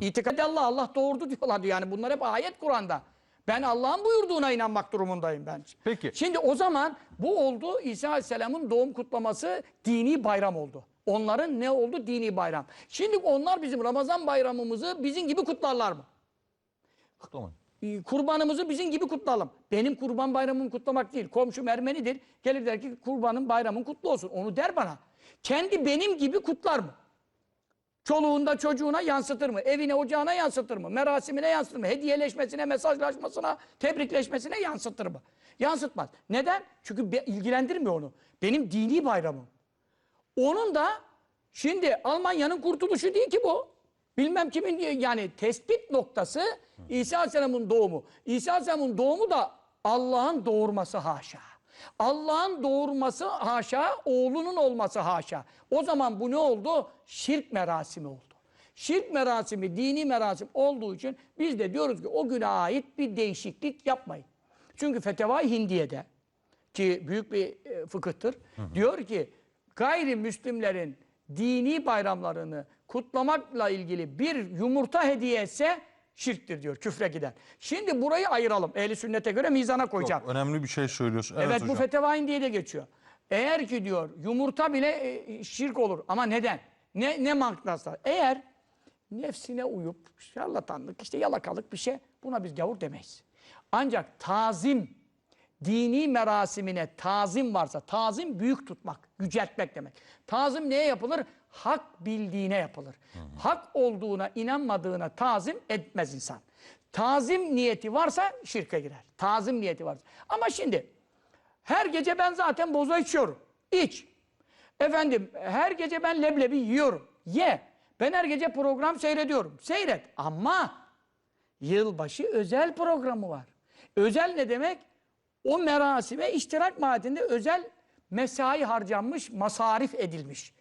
İtikad Allah, Allah doğurdu diyorlar diyor. Yani bunlar hep ayet Kur'an'da. Ben Allah'ın buyurduğuna inanmak durumundayım ben. Peki. Şimdi o zaman bu oldu İsa Aleyhisselam'ın doğum kutlaması dini bayram oldu. Onların ne oldu? Dini bayram. Şimdi onlar bizim Ramazan bayramımızı bizim gibi kutlarlar mı? Kutlamayın. Ee, kurbanımızı bizim gibi kutlayalım. Benim kurban bayramımı kutlamak değil. Komşum Ermenidir. Gelir der ki kurbanın bayramın kutlu olsun. Onu der bana. Kendi benim gibi kutlar mı? Çoluğunda çocuğuna yansıtır mı? Evine ocağına yansıtır mı? Merasimine yansıtır mı? Hediyeleşmesine, mesajlaşmasına, tebrikleşmesine yansıtır mı? Yansıtmaz. Neden? Çünkü be- ilgilendirmiyor onu. Benim dini bayramım. Onun da şimdi Almanya'nın kurtuluşu değil ki bu. Bilmem kimin yani tespit noktası İsa Aleyhisselam'ın doğumu. İsa Aleyhisselam'ın doğumu da Allah'ın doğurması haşa. Allah'ın doğurması haşa, oğlunun olması haşa. O zaman bu ne oldu? Şirk merasimi oldu. Şirk merasimi, dini merasim olduğu için biz de diyoruz ki o güne ait bir değişiklik yapmayın. Çünkü Feteva-i Hindiye'de ki büyük bir e, fıkıhtır. Diyor ki gayrimüslimlerin dini bayramlarını kutlamakla ilgili bir yumurta hediye etse şirktir diyor küfre giden. Şimdi burayı ayıralım. Ehli sünnete göre mizana koyacağım. Çok önemli bir şey söylüyorsun. Evet, Evet, bu hocam. Feteva diye de geçiyor. Eğer ki diyor yumurta bile e, şirk olur. Ama neden? Ne ne mantıkla? Eğer nefsine uyup şarlatanlık, işte yalakalık bir şey buna biz gavur demeyiz. Ancak tazim, dini merasimine tazim varsa, tazim büyük tutmak, yüceltmek demek. Tazim neye yapılır? Hak bildiğine yapılır. Hak olduğuna inanmadığına tazim etmez insan. Tazim niyeti varsa şirke girer. Tazim niyeti varsa. Ama şimdi her gece ben zaten boza içiyorum. İç. Efendim her gece ben leblebi yiyorum. Ye. Ben her gece program seyrediyorum. Seyret. Ama yılbaşı özel programı var. Özel ne demek? O merasime iştirak mahiyetinde özel mesai harcanmış, masarif edilmiş.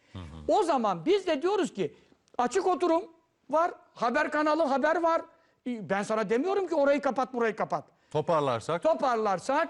O zaman biz de diyoruz ki açık oturum var, haber kanalı haber var. Ben sana demiyorum ki orayı kapat, burayı kapat Toparlarsak. toparlarsak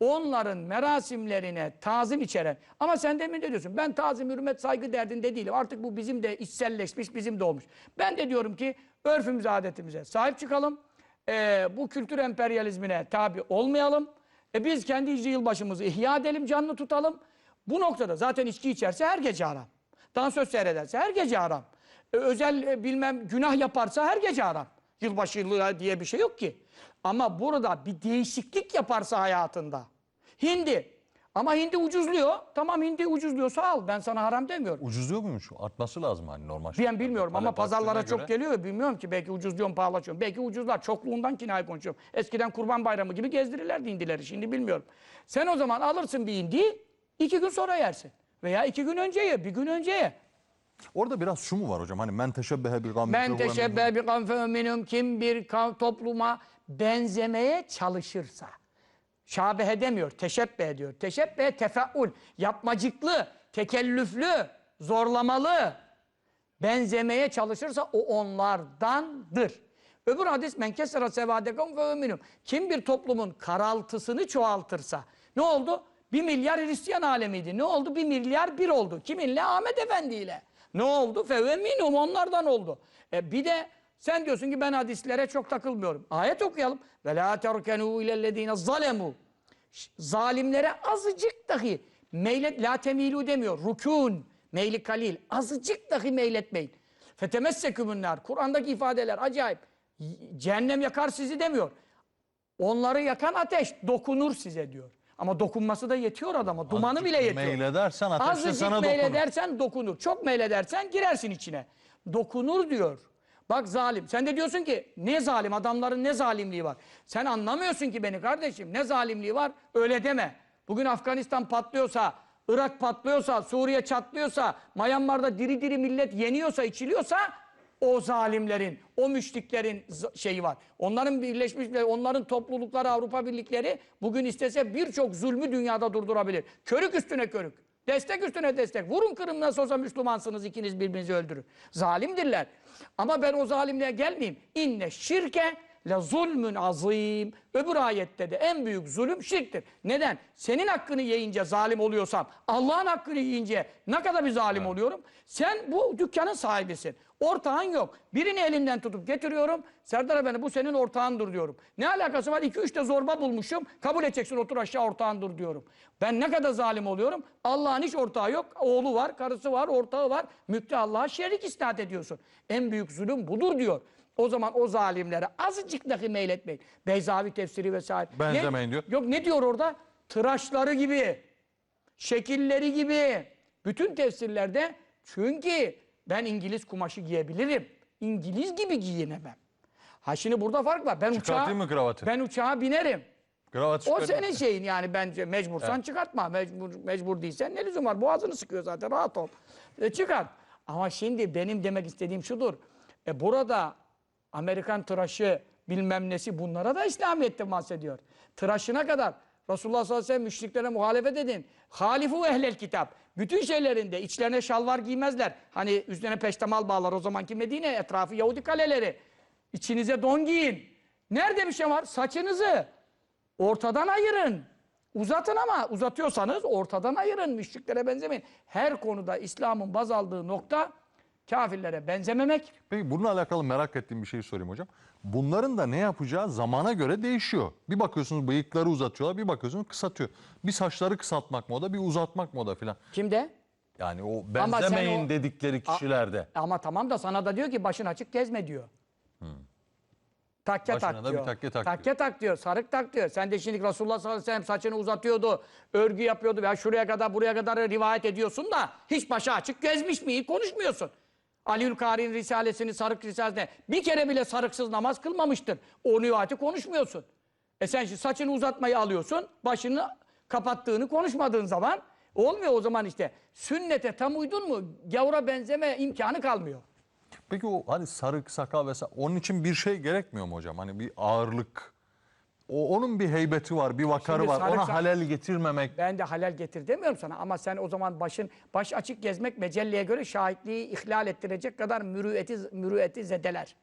onların merasimlerine tazim içeren ama sen demin de diyorsun ben tazim, hürmet, saygı derdinde değilim. Artık bu bizim de içselleşmiş, bizim de olmuş. Ben de diyorum ki örfümüze, adetimize sahip çıkalım. Ee, bu kültür emperyalizmine tabi olmayalım. E, biz kendi icri yılbaşımızı ihya edelim, canlı tutalım. Bu noktada zaten içki içerse her gece haram. Dansöz seyrederse her gece haram. E, özel e, bilmem günah yaparsa her gece haram. Yılbaşı yılı diye bir şey yok ki. Ama burada bir değişiklik yaparsa hayatında. Hindi. Ama hindi ucuzluyor. Tamam hindi ucuzluyorsa al. Ben sana haram demiyorum. Ucuzluyor muymuş? Artması lazım hani normal. Ben bilmiyorum ama pazarlara çok geliyor bilmiyorum ki belki ucuzluyorum pahalaşıyorum. Belki ucuzlar çokluğundan kinaye konuşuyorum. Eskiden kurban bayramı gibi gezdirirlerdi indileri şimdi bilmiyorum. Sen o zaman alırsın bir indiyi iki gün sonra yersin. Veya iki gün önce ye bir gün önce ye. Orada biraz şu mu var hocam? Hani men teşebbehe bir gavmin Men fehuve minhum. teşebbe bi kavmin minhum kim bir topluma benzemeye çalışırsa. Şabehe demiyor, teşebbe diyor. Teşebbe tefeul, yapmacıklı, tekellüflü, zorlamalı. Benzemeye çalışırsa o onlardandır. Öbür hadis men kesera sevadekum fe minhum. Kim bir toplumun karaltısını çoğaltırsa. Ne oldu? Bir milyar Hristiyan alemiydi. Ne oldu? Bir milyar bir oldu. Kiminle? Ahmet Efendi ile. Ne oldu? Fevve minhum onlardan oldu. E bir de sen diyorsun ki ben hadislere çok takılmıyorum. Ayet okuyalım. Ve la terkenu ilellezine zalemu. Zalimlere azıcık dahi meylet la temilu demiyor. Rukun, meyli kalil. Azıcık dahi meyletmeyin. Fetemessekümünler. Kur'an'daki ifadeler acayip. Cehennem yakar sizi demiyor. Onları yakan ateş dokunur size diyor. Ama dokunması da yetiyor adama. Dumanı Azıcık bile yetiyor. meyledersen ateş de Azıcık sana dokunur. meyledersen dokunur. Çok meyledersen girersin içine. Dokunur diyor. Bak zalim. Sen de diyorsun ki ne zalim adamların ne zalimliği var. Sen anlamıyorsun ki beni kardeşim. Ne zalimliği var öyle deme. Bugün Afganistan patlıyorsa, Irak patlıyorsa, Suriye çatlıyorsa, Myanmar'da diri diri millet yeniyorsa, içiliyorsa o zalimlerin, o müşriklerin şeyi var. Onların birleşmiş, onların toplulukları, Avrupa Birlikleri bugün istese birçok zulmü dünyada durdurabilir. Körük üstüne körük. Destek üstüne destek. Vurun kırın nasıl olsa Müslümansınız ikiniz birbirinizi öldürün. Zalimdirler. Ama ben o zalimliğe gelmeyeyim. İnne şirke le zulmün azim. Öbür ayette de en büyük zulüm şirktir. Neden? Senin hakkını yiyince zalim oluyorsam, Allah'ın hakkını yiyince ne kadar bir zalim oluyorum? Sen bu dükkanın sahibisin. Ortağın yok. Birini elinden tutup getiriyorum. Serdar Efendi bu senin ortağındır diyorum. Ne alakası var? 2-3 de zorba bulmuşum. Kabul edeceksin otur aşağı ortağındır diyorum. Ben ne kadar zalim oluyorum? Allah'ın hiç ortağı yok. Oğlu var, karısı var, ortağı var. Mülkte Allah'a şerik isnat ediyorsun. En büyük zulüm budur diyor. O zaman o zalimlere azıcık dahi meyletmeyin. Beyzavi tefsiri vesaire. Benzemeyin Ne- diyor. Yok ne diyor orada? Tıraşları gibi, şekilleri gibi. Bütün tefsirlerde çünkü ben İngiliz kumaşı giyebilirim. İngiliz gibi giyinemem. Ha şimdi burada fark var. Ben uçağa, mı kravatı? ben uçağa binerim. Kravat O senin şeyin yani bence mecbursan çıkartma. Mecbur, mecbur değilsen ne lüzum var? Boğazını sıkıyor zaten rahat ol. E, çıkart. Ama şimdi benim demek istediğim şudur. E, burada Amerikan tıraşı bilmem nesi bunlara da İslamiyet'te bahsediyor. Tıraşına kadar Resulullah sallallahu aleyhi ve sellem müşriklere muhalefet edin. Halifu ehlel kitap. Bütün şeylerinde içlerine şalvar giymezler. Hani üzerine peştemal bağlar o zamanki Medine etrafı Yahudi kaleleri. İçinize don giyin. Nerede bir şey var? Saçınızı Ortadan ayırın. Uzatın ama uzatıyorsanız ortadan ayırın. Müşriklere benzemeyin. Her konuda İslam'ın baz aldığı nokta kafirlere benzememek. Peki bununla alakalı merak ettiğim bir şey sorayım hocam. Bunların da ne yapacağı zamana göre değişiyor. Bir bakıyorsunuz bıyıkları uzatıyorlar, bir bakıyorsunuz kısaltıyor. Bir saçları kısaltmak moda, bir uzatmak moda filan. Kimde? Yani o Ama sen benzemeyin o- dedikleri kişilerde. Ama tamam da sana da diyor ki başın açık gezme diyor. Takke Başına tak da bir diyor. takke tak takke tak diyor. Sarık tak diyor. Sen de şimdi Resulullah sallallahu aleyhi ve sellem saçını uzatıyordu. Örgü yapıyordu. Ya şuraya kadar buraya kadar rivayet ediyorsun da hiç başı açık gezmiş mi? Konuşmuyorsun. Aliül Kari'nin risalesini, sarık risalesine bir kere bile sarıksız namaz kılmamıştır. O rivayeti konuşmuyorsun. E sen şimdi saçını uzatmayı alıyorsun, başını kapattığını konuşmadığın zaman olmuyor o zaman işte. Sünnete tam uydun mu gavura benzeme imkanı kalmıyor. Peki o hani sarık, sakal vesaire onun için bir şey gerekmiyor mu hocam? Hani bir ağırlık. O, onun bir heybeti var, bir vakarı Şimdi var. Ona sak- halel getirmemek. Ben de halal getir demiyorum sana ama sen o zaman başın baş açık gezmek mecelleye göre şahitliği ihlal ettirecek kadar mürüvveti, mürüvveti zedeler.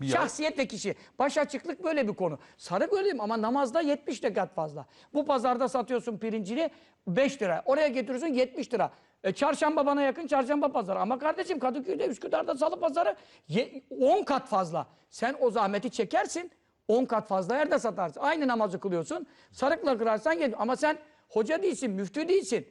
Bir yer- Şahsiyet ve kişi. Baş açıklık böyle bir konu. Sarık öyle mi? Ama namazda 70 rekat fazla. Bu pazarda satıyorsun pirincini 5 lira. Oraya getiriyorsun 70 lira. E, çarşamba bana yakın çarşamba pazarı. Ama kardeşim Kadıköy'de Üsküdar'da salı pazarı ye- 10 kat fazla. Sen o zahmeti çekersin 10 kat fazla yerde satarsın. Aynı namazı kılıyorsun. Sarıkla kırarsan yet- Ama sen hoca değilsin, müftü değilsin.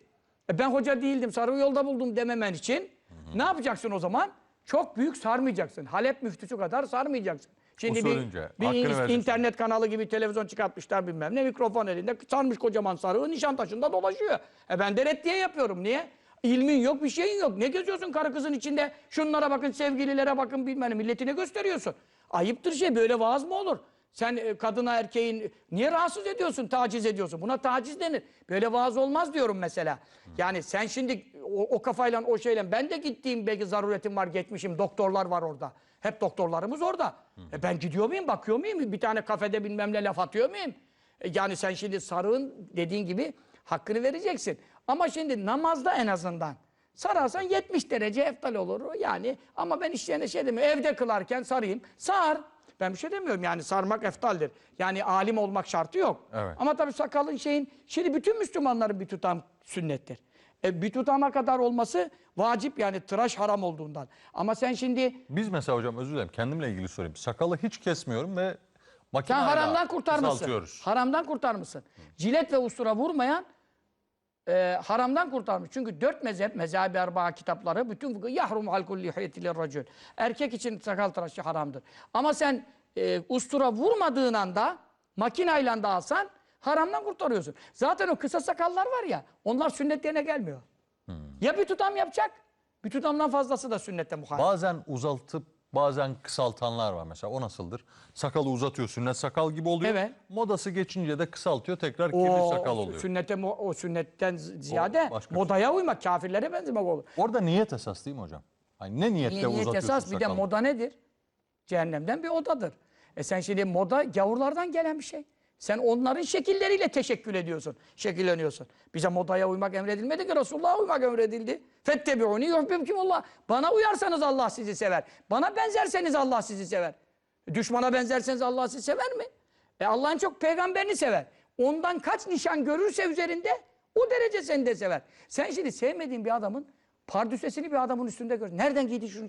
E, ben hoca değildim, sarığı yolda buldum dememen için ne yapacaksın o zaman? Çok büyük sarmayacaksın. Halep müftüsü kadar sarmayacaksın. Şimdi bir, Usulünce, bir vereceksin. internet kanalı gibi televizyon çıkartmışlar bilmem ne mikrofon elinde sarmış kocaman sarığı Nişantaşı'nda dolaşıyor. E ben de reddiye yapıyorum. Niye? İlmin yok bir şeyin yok. Ne geziyorsun karı kızın içinde? Şunlara bakın sevgililere bakın bilmem ne milletine gösteriyorsun. Ayıptır şey böyle vaaz mı olur? Sen e, kadına erkeğin niye rahatsız ediyorsun, taciz ediyorsun? Buna taciz denir. Böyle vaaz olmaz diyorum mesela. Yani sen şimdi o, o kafayla o şeyle ben de gittiğim belki zaruretim var geçmişim doktorlar var orada. Hep doktorlarımız orada. E ben gidiyor muyum, bakıyor muyum? Bir tane kafede bilmem ne laf atıyor muyum? E yani sen şimdi sarığın dediğin gibi hakkını vereceksin. Ama şimdi namazda en azından sararsan 70 derece eftal olur. Yani ama ben işlerine şey demiyorum. Evde kılarken sarayım. Sar. Ben bir şey demiyorum yani sarmak eftaldir. Yani alim olmak şartı yok. Evet. Ama tabii sakalın şeyin, şimdi bütün Müslümanların bir tutam sünnettir. E, bir tutama kadar olması vacip yani tıraş haram olduğundan. Ama sen şimdi Biz mesela hocam özür dilerim kendimle ilgili sorayım. Sakalı hiç kesmiyorum ve sen makineyle haramdan kurtarmışsın. Haramdan kurtarmışsın. Cilet ve ustura vurmayan e, haramdan kurtarmış. Çünkü dört mezhep, mezhebi erbaa kitapları bütün fıkıh yahrum halkul lihiyetilir racül. Erkek için sakal tıraşı haramdır. Ama sen e, ustura vurmadığın anda makinayla da alsan haramdan kurtarıyorsun. Zaten o kısa sakallar var ya onlar sünnetlerine gelmiyor. Ya bir tutam yapacak bir tutamdan fazlası da sünnette muhalif. Bazen uzaltıp bazen kısaltanlar var mesela o nasıldır? Sakalı uzatıyor sünnet sakal gibi oluyor. Evet. Modası geçince de kısaltıyor tekrar kirli sakal oluyor. sünnete mu- o sünnetten ziyade başka bir modaya uymak, kafirlere benzemek olur. Orada niyet esas değil mi hocam? Hani ne niyetle Niye, niyet uzatıyorsun esas bir de sakalı? moda nedir? Cehennemden bir odadır. E sen şimdi moda gavurlardan gelen bir şey. Sen onların şekilleriyle teşekkül ediyorsun, şekilleniyorsun. Bize modaya uymak emredilmedi ki Resulullah'a uymak emredildi. Fettebi'uni yuhbibkumullah. Bana uyarsanız Allah sizi sever. Bana benzerseniz Allah sizi sever. Düşmana benzerseniz Allah sizi sever mi? E Allah'ın çok peygamberini sever. Ondan kaç nişan görürse üzerinde o derece seni de sever. Sen şimdi sevmediğin bir adamın pardüsesini bir adamın üstünde gör. Nereden giydi şunu